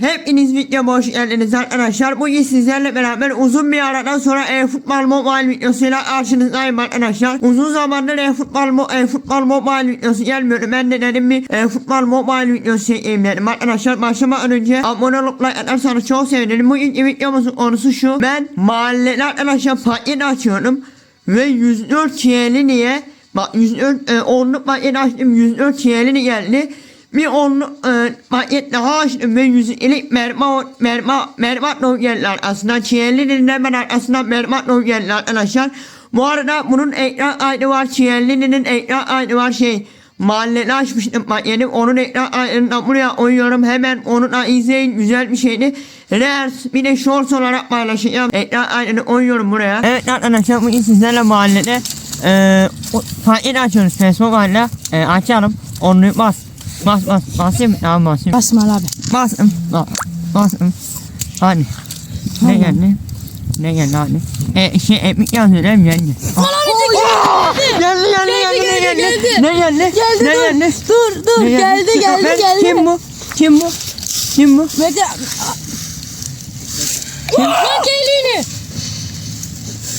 hepiniz videoma hoş geldiniz arkadaşlar. Bugün sizlerle beraber uzun bir aradan sonra e-futbol mobile videosuyla karşınızdayım arkadaşlar. Uzun zamandır e-futbol mo e-futbol mobile videosu gelmiyordu. Ben de dedim bir e-futbol mobile videosu çekeyim dedim. Arkadaşlar başlamadan önce abone olup like atarsanız çok sevinirim. Bugünkü videomuzun konusu şu. Ben mahallede arkadaşlar paket açıyorum. Ve 104 çeyeli niye? Bak 104 e, onluk paket açtım 104 çeyeli geldi. Bir e, paket daha açtım ve 150 merma merma merma dolu geldi arkasından. Çeyelinin hemen arkasından merma dolu geldi arkadaşlar. Bu arada bunun ekran kaydı var. Çeyelinin ekran kaydı var şey. Mahallede açmıştım paketi. Onun ekran kaydını buraya koyuyorum. Hemen onu da izleyin. Güzel bir şeydi. Reels bir de shorts olarak paylaşacağım. Ekran kaydını koyuyorum buraya. Evet arkadaşlar bugün sizlerle mahallede eee paketi açıyoruz Facebook ile. E, açalım. Onu bas. Bas bas. Basayım. Tamam basayım. Basma abi. Bastım. Bas. Bastım. Hadi. Ne geldi? Ne geldi hadi? E, şey epik yazıyor mi? Geldi. Geldi geldi geldi ne geldi? Ne geldi? Geldi Ne geldi? Dur dur geldi geldi geldi. Kim bu? Kim bu? Kim bu? Mete. Lan gelini.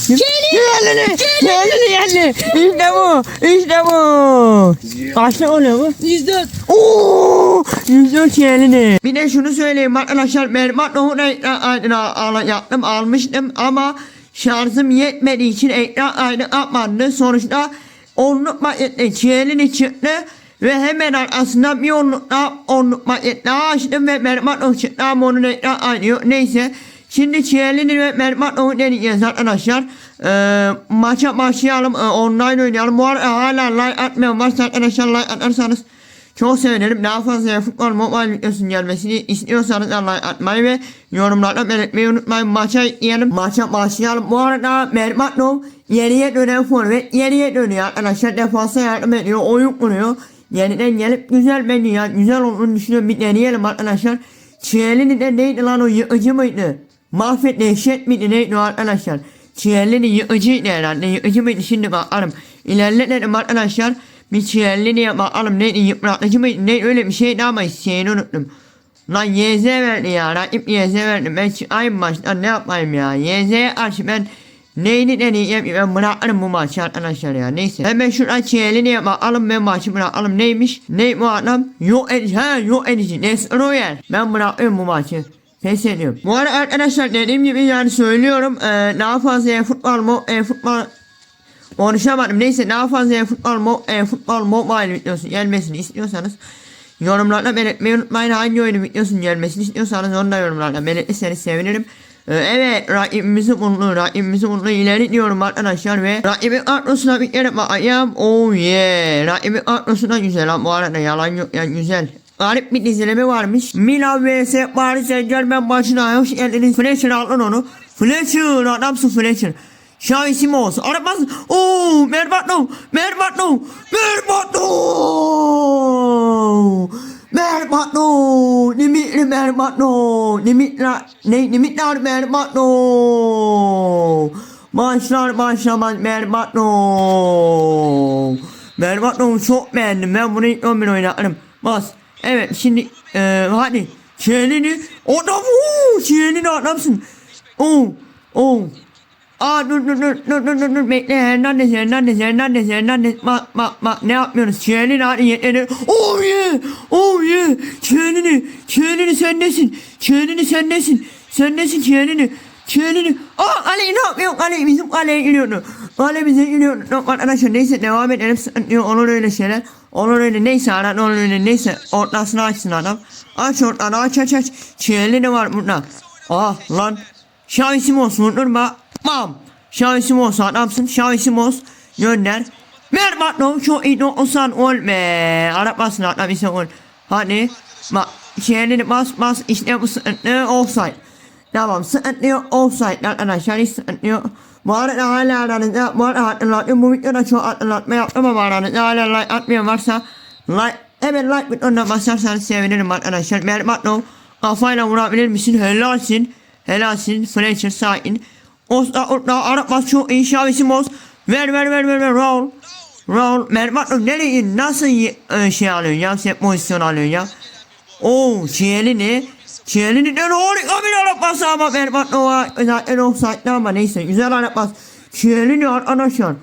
Geldi. Geldi geldi. İşte bu. İşte bu. Kaçta oluyor bu? 104. Oo, 104 yerine. Bir de şunu söyleyeyim arkadaşlar. Mermat Nohut ekran yaptım almıştım ama şarjım yetmediği için ekran kaydı yapmadı. Sonuçta onluk paketle çeyelini çıktı ve hemen arkasından bir onluk daha onluk paket daha açtım ve Mermat Nohut çıktı ama onun ekran kaydı yok. Neyse. Şimdi Çiğelini ve Mermat Nohut deneyeceğiz arkadaşlar. Ee, maça başlayalım. Ee, online oynayalım. Bu arada hala like atmayan varsa arkadaşlar like atarsanız çok sevinirim. Daha fazla futbol mobile videosunun gelmesini istiyorsanız like atmayı ve yorumlarda belirtmeyi unutmayın. Maça yiyelim. Maça başlayalım. Bu arada Mermat Nohut yeniye dönen forvet yeniye dönüyor arkadaşlar. Defansa yardım ediyor. Oyun kuruyor. Yeniden gelip güzel bence Güzel olduğunu düşünüyorum. Bir deneyelim arkadaşlar. Çiğelini de neydi lan o yıkıcı mıydı? Mahvet dehşet neydi o arkadaşlar? Çiğerlini yıkıcıydı herhalde. Yıkıcı mıydı şimdi bakalım. İlerletelim arkadaşlar. Bir çiğerlini bakalım neydi yıpratıcı mıydı? Ne öyle bir şeydi ama şeyini unuttum. Lan YZ verdi ya. Rakip YZ verdi. Ben çıkayım maçtan ne yapayım ya. YZ'ye karşı ben neyini deneyeceğim ben bırakırım bu maçı arkadaşlar ya. Neyse. Hemen şuradan çiğerlini bakalım ben maçı bırakalım. Neymiş? Ne bu adam? Yok edici. Ha yok edici. Destroyer. Ben bırakıyorum bu maçı. Pes ediyorum. Bu arada arkadaşlar dediğim gibi yani söylüyorum. Ee, daha fazla e-futbol mo e-futbol konuşamadım. Neyse daha fazla e-futbol mo e-futbol mobile videosu gelmesini istiyorsanız yorumlarda belirtmeyi unutmayın. Hangi oyunu videosunun gelmesini istiyorsanız onu da yorumlarda belirtirseniz sevinirim. Ee, evet rakibimizi buldu. Rakibimizi buldu. İleri diyorum arkadaşlar ve rakibin kadrosuna bir kere bakayım. Oh yeah. Rakibin kadrosu da güzel ha. Bu arada yalan yok yani güzel. Garip bir dizilimi varmış. Milan vs Paris Saint Germain maçına hoş geldiniz. Fletcher aldın onu. Fletcher adamsın Fletcher. Xavi Simons. Arabas. Oo, Merbatno. Merbatno. Merbatno. Merbatno. Dimitri Merbatno. Dimitra. Ne? Dimitri Merbatno. Başlar başlamaz Merbatno. Merbatno çok beğendim. Ben bunu ilk 11 oynarım. Bas. Evet şimdi eee hadi. Çiğnini. Adam. Oo, çiğnini adamsın. Oo. Oo. Aa dur dur dur dur dur dur dur bekle Hernandez Hernandez Hernandez Hernandez bak bak bak ne yapmıyoruz Çiğnini hadi yetleri Oh yeah oh yeah Çiğnini Çiğnini sen nesin Çiğnini sen nesin Çiğnini Aa Ali ne yapıyor Ali bizim kaleye giriyordu Kale bize giriyordu Yok arkadaşlar neyse devam edelim olur öyle şeyler Olur öyle neyse adam olur öyle neyse ortasını açsın adam Aç ortanı aç aç aç Çiğnini var burada Ah lan Xavi Simons vurdurma. Bam. Xavi Simons adamsın. Xavi Simons gönder. Ver Batnov çok iyi olsan ol be. Arap adam ise ol. Hadi. Bak şeyleri bas bas işte bu sıkıntı offside. Tamam sıkıntı yok offside arkadaşlar hiç sıkıntı yok. Bu arada hala aranızda bu arada hatırlatayım bu videoda çok hatırlatma yaptım ama aranızda hala like atmayan varsa like hemen like butonuna basarsanız sevinirim arkadaşlar. Mer Batnov kafayla vurabilir misin? Helalsin. Helalsin Fletcher sakin. Osta orta Arap bas çok iyi Xavi Simons. Ver ver ver ver ver Raul. Raul Mervat nereye nasıl e, şey alıyorsun ya sen pozisyon alıyorsun ya. Oo Çiğelini Çiğli'nin harika bir arabası ama Mervan Nova zaten offside'de ama neyse güzel arabası. Çiğli'nin arkadaşlar.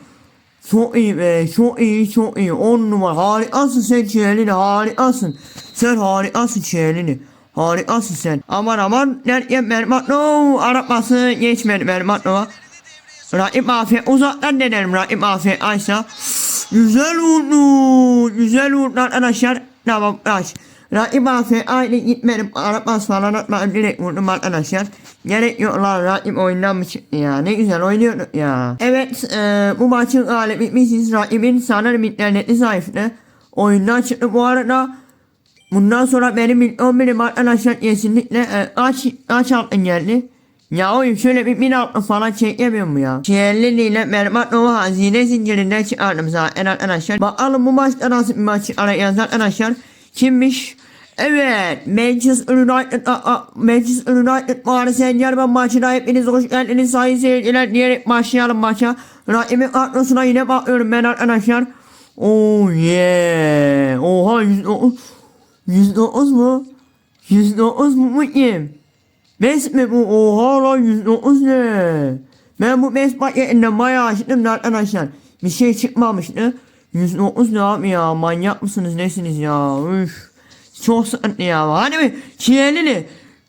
Çok iyi be çok iyi çok iyi on numara harikasın sen Çiğli'ni harikasın. Sen harikasın Çiğli'ni. Harikasın sen. Aman aman derken Mervan Nova arabası geçmedi Mervan Nova. Rakip afiyet uzaktan denerim rakip afiyet Aysa. Güzel vurdu. Güzel vurdu arkadaşlar. Tamam aç. Rakip afiyet aynı gitmedim. Arabas falan atmadım direkt vurdum arkadaşlar. Gerek yok lan rakip oyundan mı çıktı ya. Ne güzel oynuyorduk ya. Evet e, bu maçın galibi biziz. Rakibin sanırım interneti zayıftı. Oyundan çıktı bu arada. Bundan sonra benim ilk 11'im arkadaşlar kesinlikle e, aç, aç altın geldi. Ya oyun şöyle bir bin altın falan çekemiyor mu ya? Şehirli ile Mermat Nova hazine zincirinden çıkardım zaten arkadaşlar. Bakalım bu maçta nasıl bir maç arayacağız arkadaşlar. Kimmiş? Evet, Manchester United, a, a, Manchester United Paris Saint Germain maçına hepiniz hoş geldiniz sayın seyirciler diyerek başlayalım maça. Rakibimin kadrosuna yine bakıyorum ben arkadaşlar. Oh yeah, oha 109, 109 mu? 109 mu mutluyum? Mes mi bu? Oha lan 109 ne? Ben bu mes paketinden bayağı açtım da arkadaşlar. Bir şey çıkmamıştı. 109 ne abi ya? Manyak mısınız nesiniz ya? Üf. Çok sıkıntı ya. Hani mi? Çiğelini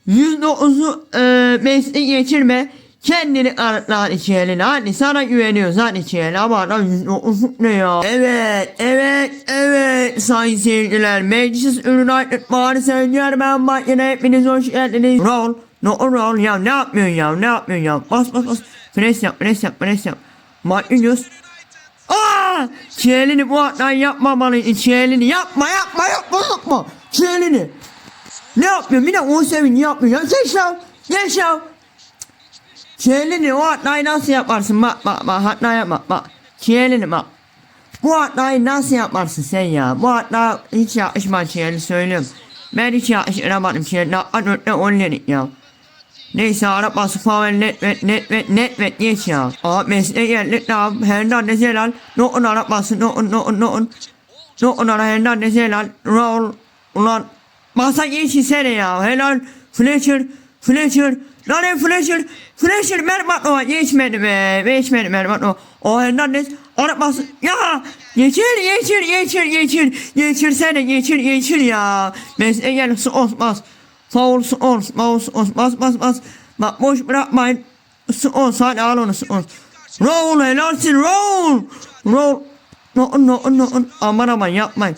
109'u e, mesle geçirme. Kendini kanıtla hadi Çiğelini. Hadi sana güveniyoruz hadi Çiğelini. Ama lan 109 ne ya? Evet, evet, evet. Sayın seyirciler. Manchester United Paris Saint Germain maçına hepiniz hoş geldiniz. Roll. No roll ya ne yapıyorsun ya ne yapıyorsun ya bas bas bas pres yap pres yap pres yap Marquinhos Aa! Çiğelini bu hatayı yapmamalıydın çiğelini yapma yapma yapma yapma çiğelini Ne yapıyorsun bir de 10 sevin yapmıyor ya geç ya geç ya Çiğelini o hatayı nasıl yaparsın bak bak bak hata yapma bak Çiğelini bak bu hatayı nasıl yaparsın sen ya? Bu hata hiç yakışmaz Çiğeli söylüyorum. Ben hiç yakıştıramadım Çiğeli. Naklan ötle on dedik ya. Neyse arabası falan net net net net net net geç ya. Aa mesleğe geldik tamam. Hernandez helal. No'un arabası no'un no'un no'un. No'un ara Hernandez helal. Roll. Ulan. Masa geçsene ya. Helal. Fletcher. Fletcher. Lan ne Fletcher. Fletcher Mermat Nova geçmedi be. Geçmedi Mermat Nova. O Hernandez arabası. Ya. Geçir geçir geçir geçir. Geçirsene geçir geçir ya. Mesleğe gel. Sos bas. Foul Sons, foul Sons, bas bas bas. Bak boş bırakmayın. Sons hadi al onu Sons. Roll helalsin roll. Roll. No no no. Aman aman yapmayın.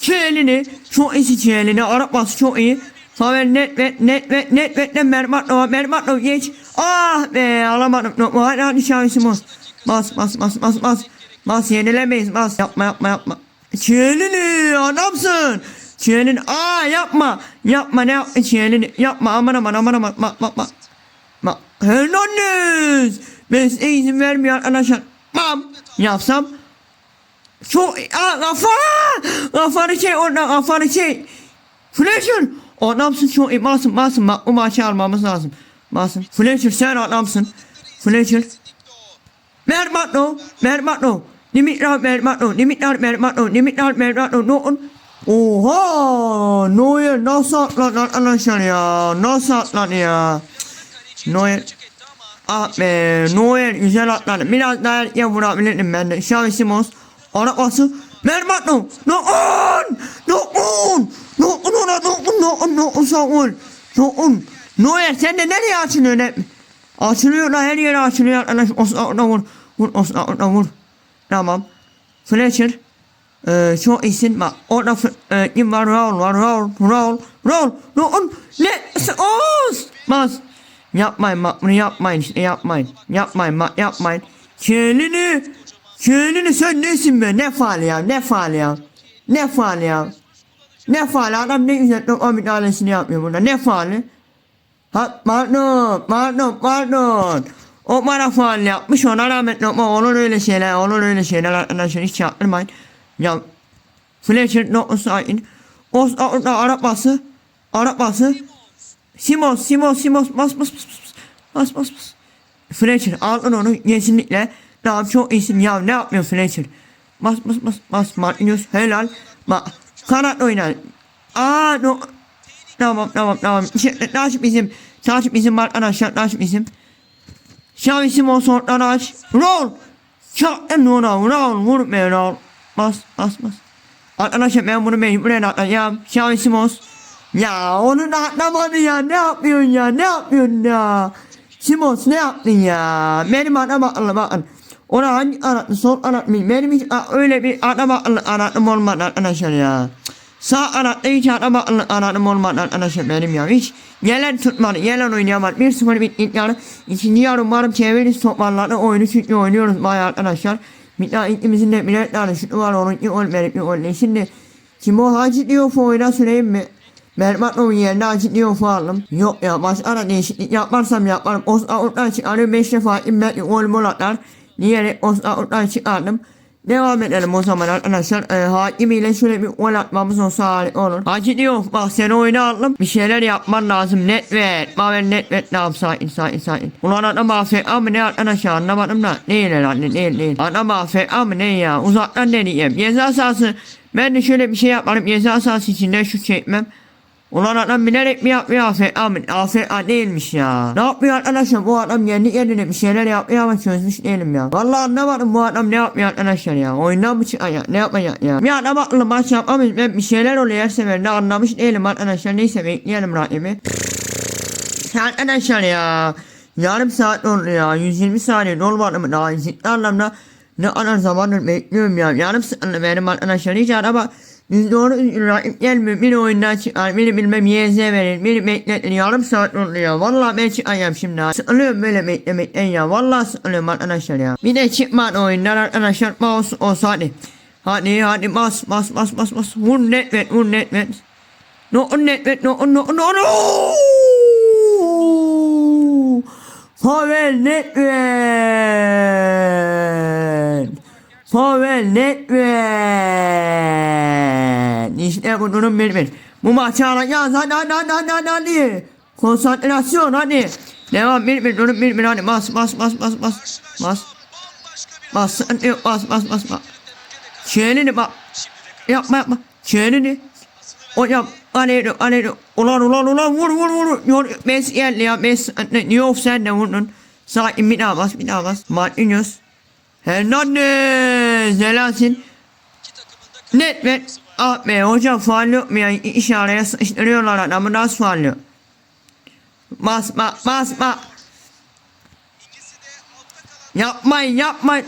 Çelini çok iyi çelini arabası çok iyi. Favel net net net ve net mermat no mermat no geç. Ah be alamadım. No hadi hadi şansım olsun. Bas bas bas bas bas. Bas yenilemeyiz bas. Yapma yapma yapma. Çelini adamsın. Çiğenin aa yapma yapma ne yapma çiğenin yapma aman aman aman aman bak bak bak bak Hernandez ben size izin vermiyor arkadaşlar bam yapsam çok aa kafa kafanı çek oradan kafanı çek Fletcher adamsın çok iyi basın basın bak bu maçı almamız lazım basın Fletcher sen adamsın Fletcher Mermatno, Mermatno, Dimitar Mermatno, Dimitar Mermatno, Dimitar Mermatno, Noon. Oha! Neuer nasıl atladı arkadaşlar ya? Nasıl atladı ya? Neuer. Ah be, Neuer güzel atladı. Biraz daha erken vurabilirdim ben de. Xavi Simons. Arabası. Mermatno, Noon! Noon! Noon, ona Noon, Noon, Noon, Saul. Noon. Neuer sen de nereye açılıyorsun hep? Açılıyor da her yere açılıyor arkadaş. Osman vur. Vur Osman vur. Tamam. Fletcher. Ee, çok iyisin bak. Orada e, kim var? Roll var. Roll. Roll. Roll. Roll. Ne? Os. Bas. Yapmayın bak bunu yapmayın işte yapmayın. Yapmayın bak yapmayın. Çelini. Sen nesin be? Ne faal ya? Ne faal ya? Ne faal ya? Ne faal adam ne güzel topa müdahalesini yapmıyor burada. Ne faali? Ha pardon, pardon, pardon. O bana faal yapmış ona rağmen ama olur öyle şeyler, olur öyle şeyler arkadaşlar hiç yaptırmayın. Ya Fletcher no offside. O orada arabası, arabası. Simons, Simons, Simons bas bas bas bas bas bas bas. Fletcher aldın onu kesinlikle. Tamam çok iyisin ya ne yapmıyor Fletcher? Bas bas bas bas Martinez helal. Bak kanat oynar. Aa no. Tamam tamam tamam. Taş bizim. Taş bizim arkadaşlar taş bizim. Şavisim o sortları aç. Roll. Çaktın ona roll. Vur be roll. Bas bas bas. Arkadaşlar ben bunu mecburen atlayacağım. Şavisim olsun. Ya onu da atlamadı ya. Ne yapıyorsun ya? Ne yapıyorsun ya? Simons ne yaptın ya? Benim adam akıllı bakın. Ona hangi anlattı? Sol anlattı. Benim hiç öyle bir adam akıllı anlattım olmadı arkadaşlar ya. Sağ anlattı hiç adam akıllı anlattım olmadı arkadaşlar benim ya. Hiç gelen tutmadı. Gelen oynayamadı. 1-0 bitti yani. İkinci yarı umarım çeviririz toparlarla oyunu çünkü oynuyoruz bayağı arkadaşlar. Bir daha ikimizin de tane şutu var. Onun iki gol verip bir gol değil. Şimdi kim o Hacı diyor oyuna süreyim mi? Berbat'ın yerine Hacı diyor aldım. Yok ya başka değişiklik yaparsam yaparım. Osman Urt'tan çıkardım. 5 defa mol atar. Diyerek Urt'tan çıkardım. Devam edelim o zaman arkadaşlar. Ee, Hakim ile şöyle bir gol atmamız olsa harika olur. Hacı diyor bak seni oyuna aldım. Bir şeyler yapman lazım. Net ver. Maver net ver. Yap sakin sakin sakin. Ulan adam AFK mı ne arkadaşlar anlamadım da. Değil herhalde değil değil. Adam AFK mı ne ya. Uzaktan deneyeyim. Ceza sahası. Ben de şöyle bir şey yaparım. Ceza sahası içinde şu çekmem. Ulan adam bilerek mi yapmıyor AFK mı? AFK değilmiş ya. Ne yapıyor arkadaşlar bu adam kendi kendine bir şeyler yapıyor ama çözmüş değilim ya. Vallahi anlamadım bu adam ne yapmıyor arkadaşlar ya. Oyundan mı çıkacak ne yapacak ya. Bir adam akıllı maç yapamayız ben bir şeyler oluyor her seferinde anlamış değilim arkadaşlar. Neyse bekleyelim rakibi. Arkadaşlar ya. Yarım saat oldu ya. 120 saniye olmadı mı daha ciddi anlamda ne kadar zamandır bekliyorum ya. Yarım saat benim arkadaşlar hiç araba biz doğru rakip gelmiyor. Biri oyundan çıkar. Biri bilmem YZ verir. Biri bekletir. Yarım saat oldu ya. Vallahi ben çıkacağım şimdi. ha. Sıkılıyorum böyle beklemekten ya. Vallahi sıkılıyorum arkadaşlar ya. Bir de çıkmadı oyundan arkadaşlar. Mouse olsa hadi. Hadi hadi bas bas bas bas bas. Vur net ver vur net ver. No net ver no no no no. Pavel Netven. Pavel Netven. İşte bir bir. Bu maçı alacağız hadi hadi hadi hadi hadi hadi. Konsantrasyon hadi. Devam durum bir bir hadi bas bas bas bas bas. Bas. Bas yok bas bas bas bas. Çeneni bak. Yapma yapma. Çeneni. Hocam aleyhine aleyhine ulan ulan ulan vur vur vur vur Messi geldi ya ne yok sen de vurdun sakin bir daha bas bir daha bas Marquinhos Hernandez helalsin net ver ah be hocam faal yok mu ya? İş araya sıçrıyorlar adamı nasıl faal yok? Basma basma yapmayın yapmayın.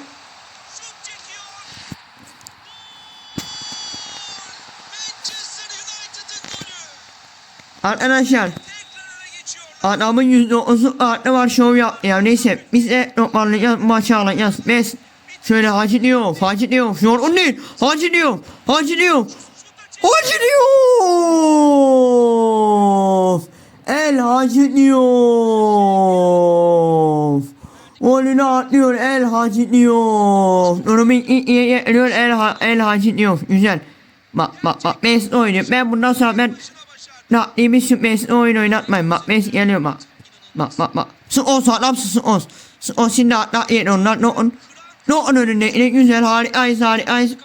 Arkadaşlar Adamın yüzde otuzu arttı var şov yaptı ya. Neyse biz de toparlayacağız maçı alacağız. Biz şöyle hacı diyor yorgun değil. Diyor hacı diyor el hacı diyor Golünü atlıyor el hacı diyor durumu iyi getiriyor el, ha- el hacı diyor güzel. Bak bak bak Messi oynuyor. Ben bundan sonra ben Rabbimi sürpriz oyun oynatmayın bak ben geliyor bak. Bak bak bak. Sıos adamsın Sıos. Sıos şimdi atla yer onlar. No'un önünde ne güzel harikayız harikayız.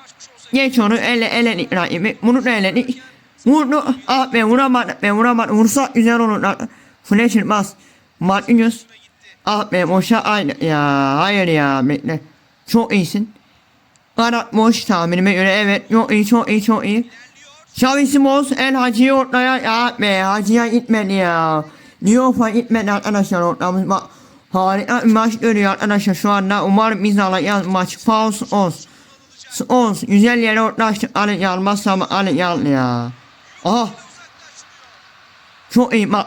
Geç onu ele ele Rabbimi. Bunu da ele Vurdu. Ah ben vuramadım ben vuramadım. Vursa güzel olur. Fletcher bas. Marquinhos. Ah be boşa aynı. Ya hayır ya bekle. Çok iyisin. Kanat boş tahminime göre evet. Çok iyi çok iyi çok iyi. Xavi Simons el Hacı'yı ortaya ya be Hacı'ya gitmedi ya. Diouf'a gitmedi arkadaşlar ortamız bak. Harika bir maç görüyor arkadaşlar şu anda. Umarım biz alacağız maç. Faust Os. Os. Güzel yere ortalaştık. Alın yalmazsa ama alın yal ya. Aha. Çok iyi bak.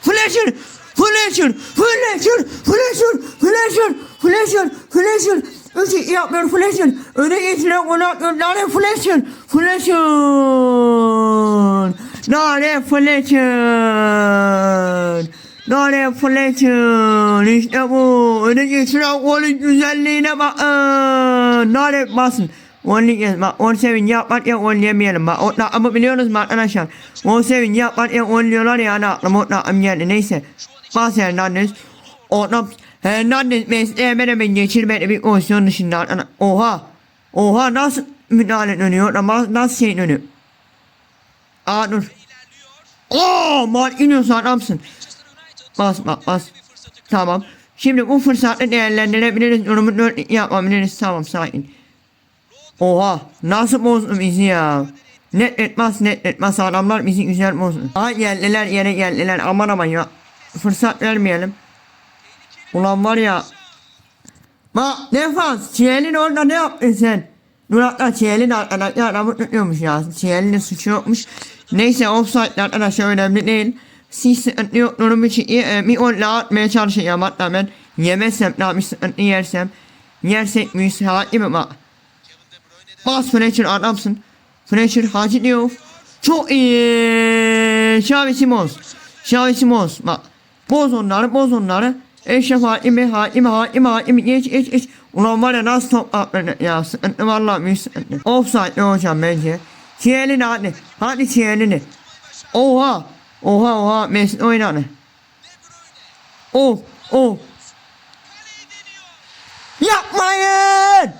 Fletcher. Fletcher. Fletcher. Fletcher. Fletcher. Fletcher. Fletcher. Öteki yapmıyor Fletcher. Öne geçiren atıyor. Nare Fletcher. Fletcher. Nare Fletcher. Nare Fletcher. İşte bu. Geçiren golün güzelliğine bakın. Nare basın. Only yes, bak on seven yapmak ya on yemeyelim bak. O ama biliyorsunuz mu arkadaşlar? On seven yapmak ya on diyorlar ya ana aklıma o nakım geldi neyse. Bas Hernandez. Oradan Hernandez mesleğe hemen geçirmedi bir pozisyon dışında. Oha. Oha nasıl müdahale dönüyor nasıl şey dönüyor? Aa dur. Oo Marquinhos adamsın. Bas bas bas. Tamam. Şimdi bu fırsatı değerlendirebiliriz. Yorumu dört yapabiliriz. Tamam sakin. Oha nasıl bozdum bizi ya. Net etmez net etmez adamlar bizi güzel bozdu. Aa geldiler yere geldiler aman aman ya. Fırsat vermeyelim. Ulan var ya. Bak defans Çiğel'in orada ne yaptın sen? Dur hatta Çiğel'in arkadaşlar adamı tutuyormuş ya. Çiğel'in suçu yokmuş. Neyse offside arkadaşlar önemli değil. Siz sıkıntı durum için bir on atmaya çalışacağım hatta ben yemezsem daha bir sıkıntı yersem yersek hadi mi bak. Bas Fletcher adamsın. Fletcher hacı diyor. Çok iyi. Xavi Simons. Xavi Simons. Bak. Boz onları boz onları. Eşref Hakimi Hakimi Hakimi Hakimi geç geç geç. Ulan var ya nasıl top atladı ya sıkıntı valla büyük sıkıntı. Offside hocam bence. Çiğelini hadi. Hadi çiğelini. Oha. Oha oha Messi oynadı. Oh oh. Yapmayın.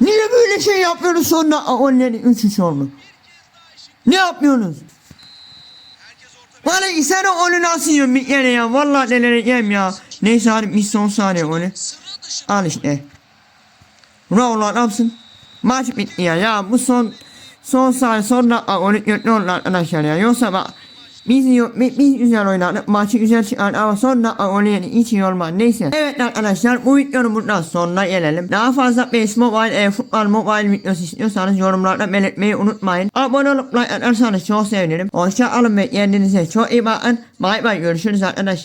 Niye böyle şey yapıyorsunuz sonra onların üç üç oldu? Ne yapıyorsunuz? Valla sen o onu nasıl yiyorsun bir yere ya? Valla delireceğim ya. Neyse hadi bir son saniye onu. Al işte. Bravo lan ne yapsın? Maç bitti ya. Ya bu son son saniye son dakika onu oldu arkadaşlar ya. Yoksa bak biz, biz, güzel oynadık. Maçı güzel çıkardık ama son dakika yedi. Hiç iyi olmadı. Neyse. Evet arkadaşlar bu videonun burada sonuna gelelim. Daha fazla PES Mobile, e, futbol mobile videosu istiyorsanız yorumlarda belirtmeyi unutmayın. Abone olup like atarsanız çok sevinirim. Hoşça kalın ve kendinize çok iyi bakın. Bay bay görüşürüz arkadaşlar.